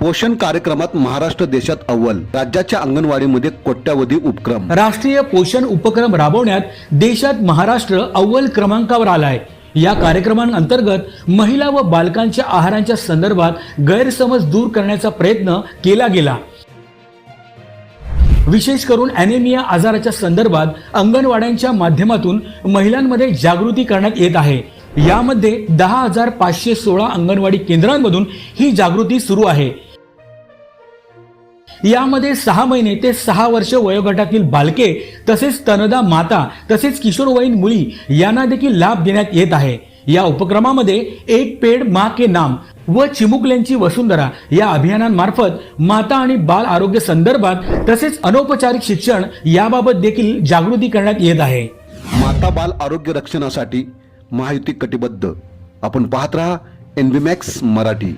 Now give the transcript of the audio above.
पोषण कार्यक्रमात महाराष्ट्र देशात अव्वल. राज्याच्या अंगणवाडीमध्ये कोट्यावधी उपक्रम. राष्ट्रीय पोषण उपक्रम राबवण्यात देशात महाराष्ट्र अव्वल क्रमांकावर आला आहे या कार्यक्रमांतर्गत महिला व बालकांच्या आहारांच्या संदर्भात गैरसमज दूर करण्याचा प्रयत्न केला गेला. विशेष करून अॅनेमिया आजाराच्या संदर्भात अंगणवाड्यांच्या माध्यमातून महिलांमध्ये जागृती करण्यात येत आहे. यामध्ये दहा हजार पाचशे सोळा अंगणवाडी केंद्रांमधून ही जागृती सुरू आहे. यामध्ये सहा महिने ते सहा वर्ष वयोगटातील बालके तसेच तनदा माता तसेच किशोरवयीन मुली यांना देखील लाभ देण्यात येत आहे. या उपक्रमामध्ये एक पेड मा के नाम व चिमुकल्यांची वसुंधरा या अभियानांमार्फत माता आणि बाल आरोग्य संदर्भात तसेच अनौपचारिक शिक्षण याबाबत देखील जागृती करण्यात येत आहे. माता बाल आरोग्य रक्षणासाठी महायुती कटिबद्ध. आपण पाहत राहा एनबीमॅक्स मराठी.